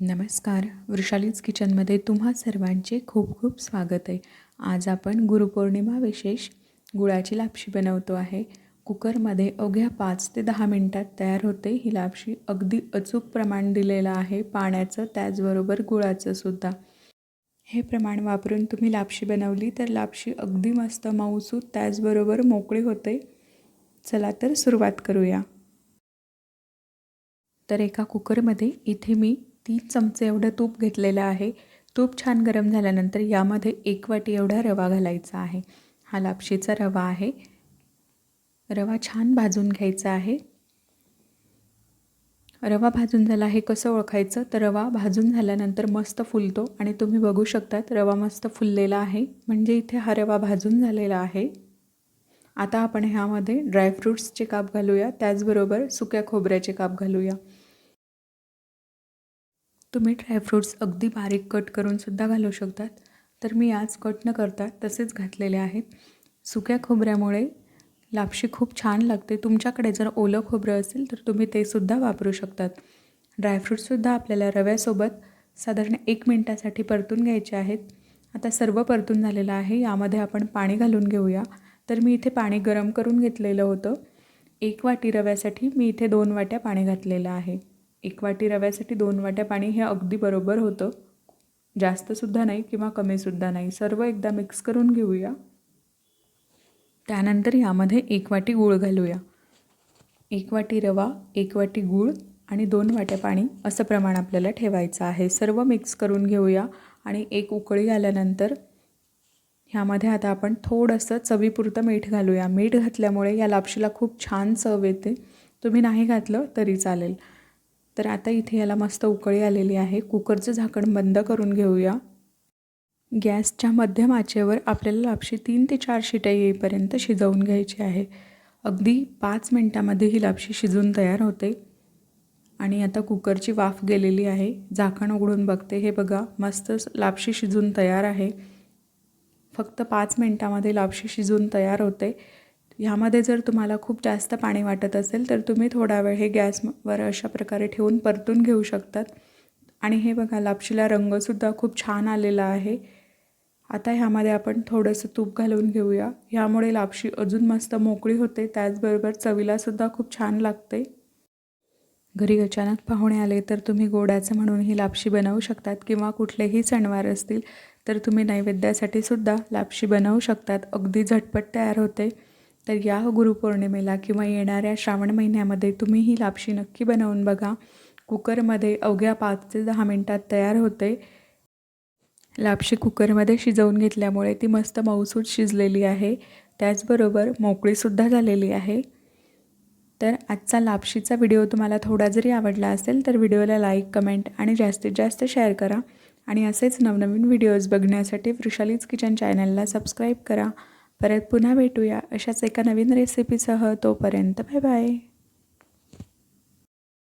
नमस्कार. वृषालीज किचनमध्ये तुम्हा सर्वांचे खूप खूप स्वागत आहे. आज आपण गुरुपौर्णिमा विशेष गुळाची लापशी बनवतो आहे. कुकरमध्ये अवघ्या पाच ते दहा मिनटात तयार होते ही लापशी अगदी अचूक प्रमाण दिलेलं आहे पाण्याचं त्याचबरोबर गुळाचं सुद्धा. हे प्रमाण वापरून तुम्ही लापशी बनवली तर लापशी अगदी मस्त मऊसूत त्याचबरोबर मोकळी होते. चला तर सुरुवात करूया. तर एका कुकरमध्ये इथे मी तीन चमचे एवढं तूप घेतलेलं आहे. तूप छान गरम झाल्यानंतर यामध्ये एक वाटी एवढा रवा घालायचा आहे. हा लापशीचा रवा आहे. रवा छान भाजून घ्यायचा आहे. रवा भाजून झाला हे कसं ओळखायचं? तर रवा भाजून झाल्यानंतर मस्त फुलतो आणि तुम्ही बघू शकतात रवा मस्त फुललेला आहे. म्हणजे इथे हा रवा भाजून झालेला आहे. आता आपण ह्यामध्ये ड्रायफ्रूट्सचे काप घालूया. त्याचबरोबर सुक्या खोबऱ्याचे काप घालूया. तुम्ही ड्रायफ्रूट्स अगदी बारीक कट करूनसुद्धा घालू शकतात. तर मी आज कट न करता तसेच घातलेले आहेत. सुक्या खोबऱ्यामुळे लापशी खूप छान लागते. तुमच्याकडे जर ओलं खोबरं असेल तर तुम्ही ते सुद्धा वापरू शकतात. ड्रायफ्रूटसुद्धा आपल्याला रव्यासोबत साधारण एक मिनटासाठी परतून घ्यायचे आहेत. आता सर्व परतून झालेलं आहे. यामध्ये आपण पाणी घालून घेऊया. तर मी इथे पाणी गरम करून घेतलेलं होतं. एक वाटी रव्यासाठी मी इथे दोन वाट्या पाणी घातलेलं आहे. एक वाटी रव्यासाठी दोन वाट्या पाणी हे अगदी बरोबर होतं. जास्तसुद्धा नाही किंवा कमीसुद्धा नाही. सर्व एकदा मिक्स करून घेऊया. त्यानंतर यामध्ये एक वाटी गूळ घालूया. एक वाटी रवा एक वाटी गूळ आणि दोन वाट्या पाणी असं प्रमाण आपल्याला ठेवायचं आहे. सर्व मिक्स करून घेऊया आणि एक उकळी आल्यानंतर ह्यामध्ये आता आपण थोडंसं चवीपुरतं मीठ घालूया. मीठ घातल्यामुळे या लापशीला खूप छान चव येते. तुम्ही नाही घातलं तरी चालेल. तर आता इथे याला मस्त उकळी आलेली आहे. कुकरचं झाकण बंद करून घेऊया. गॅसच्या मध्यम आचेवर आपल्याला लापशी तीन ते चार शिट्या येईपर्यंत शिजवून घ्यायची आहे. अगदी पाच मिनटामध्ये ही लापशी शिजून तयार होते. आणि आता कुकरची वाफ गेलेली आहे. झाकण उघडून बघते. हे बघा मस्त लापशी शिजून तयार आहे. फक्त पाच मिनटामध्ये लापशी शिजून तयार होते. ह्यामध्ये जर तुम्हाला खूप जास्त पाणी वाटत असेल तर तुम्ही थोडा वेळ हे गॅसवर अशा प्रकारे ठेवून परतून घेऊ शकतात. आणि हे बघा लापशीला रंगसुद्धा खूप छान आलेला आहे. आता ह्यामध्ये आपण थोडंसं तूप घालून घेऊया. ह्यामुळे लापशी अजून मस्त मोकळी होते. त्याचबरोबर चवीलासुद्धा खूप छान लागते. घरी अचानक पाहुणे आले तर तुम्ही गोडाचं म्हणून ही लापशी बनवू शकतात किंवा कुठलेही सणवार असतील तर तुम्ही नैवेद्यासाठी सुद्धा लापशी बनवू शकतात. अगदी झटपट तयार होते. तर या गुरुपौर्णिमेला किंवा येणाऱ्या श्रावण महिन्यामध्ये तुम्ही ही लापशी नक्की बनवून बघा. कुकरमध्ये अवघ्या पाच ते दहा मिनटात तयार होते. लापशी कुकरमध्ये शिजवून घेतल्यामुळे ती मस्त मऊसूट शिजलेली आहे. त्याचबरोबर मोकळीसुद्धा झालेली आहे. तर आजचा लापशीचा व्हिडिओ तुम्हाला थोडा जरी आवडला असेल तर व्हिडिओला लाईक कमेंट आणि जास्तीत जास्त शेअर करा. आणि असेच नवनवीन व्हिडिओज बघण्यासाठी वृषालीज किचन चॅनलला सबस्क्राईब करा. परत पुन्हा भेटूया अशाच एका नवीन रेसिपीसह तोपर्यंत बाय बाय